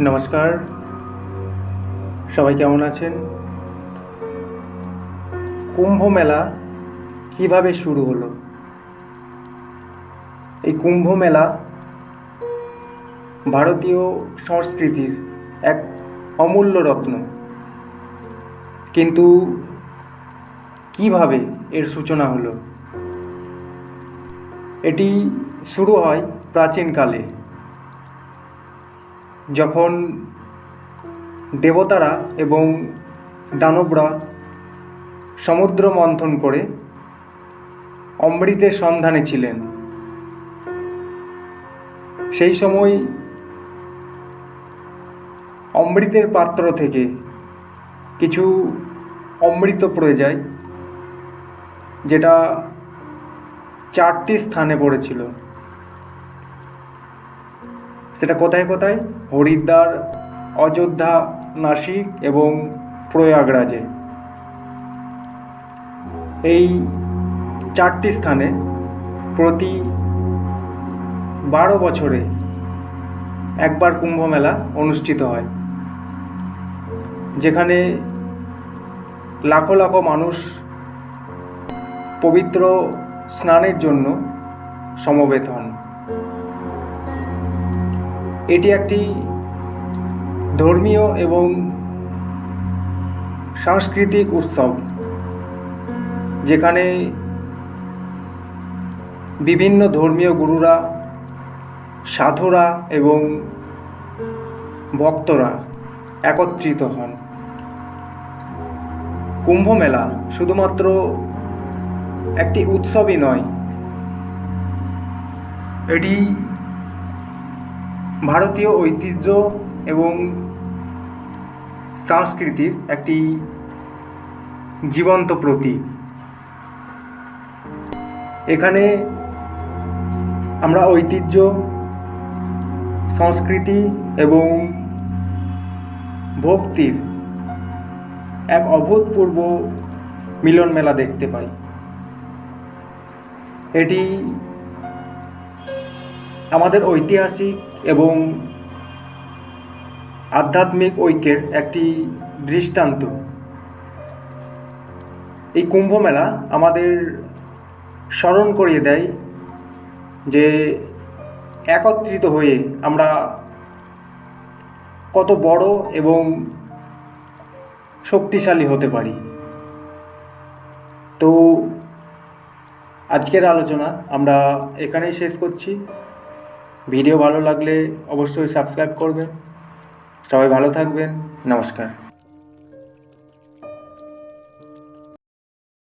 নমস্কার। সবাই কেমন আছেন? কুম্ভ মেলা কীভাবে শুরু হলো? এই কুম্ভ মেলা ভারতীয় সংস্কৃতির এক অমূল্য রত্ন। কিন্তু কীভাবে এর সূচনা হলো? এটি শুরু হয় প্রাচীনকালে। যখন দেবতারা এবং দানবরা সমুদ্র মন্থন করে অমৃতের সন্ধানে ছিলেন, সেই সময় অমৃতের পাত্র থেকে কিছু অমৃত পড়ে যায়, যেটা চারটি স্থানে পড়েছিল। সেটা কোথায় কোথায়? হরিদ্বার, অযোধ্যা, নাসিক এবং প্রয়াগরাজে। এই চারটি স্থানে প্রতি বারো বছরে একবার কুম্ভ মেলা অনুষ্ঠিত হয়, যেখানে লাখো লাখো মানুষ পবিত্র স্নানের জন্য সমবেত হন। এটি একটি ধর্মীয় এবং সাংস্কৃতিক উৎসব, যেখানে বিভিন্ন ধর্মীয় গুরুরা, সাধুরা এবং ভক্তরা একত্রিত হন। কুম্ভ মেলা শুধুমাত্র একটি উৎসবই নয়, এটি ভারতীয় ঐতিহ্য এবং সংস্কৃতির একটি জীবন্ত প্রতীক। এখানে আমরা ঐতিহ্য, সংস্কৃতি এবং ভক্তির এক অভূতপূর্ব মিলন মেলা দেখতে পাই। এটি আমাদের ঐতিহাসিক এবং আধ্যাত্মিক ঐক্যের একটি দৃষ্টান্ত। এই কুম্ভ মেলা আমাদের স্মরণ করিয়ে দেয় যে একত্রিত হয়ে আমরা কত বড় এবং শক্তিশালী হতে পারি। তো আজকের আলোচনা আমরা এখানেই শেষ করছি। ভিডিও ভালো লাগলে অবশ্যই সাবস্ক্রাইব করবেন। সবাই ভালো থাকবেন। নমস্কার।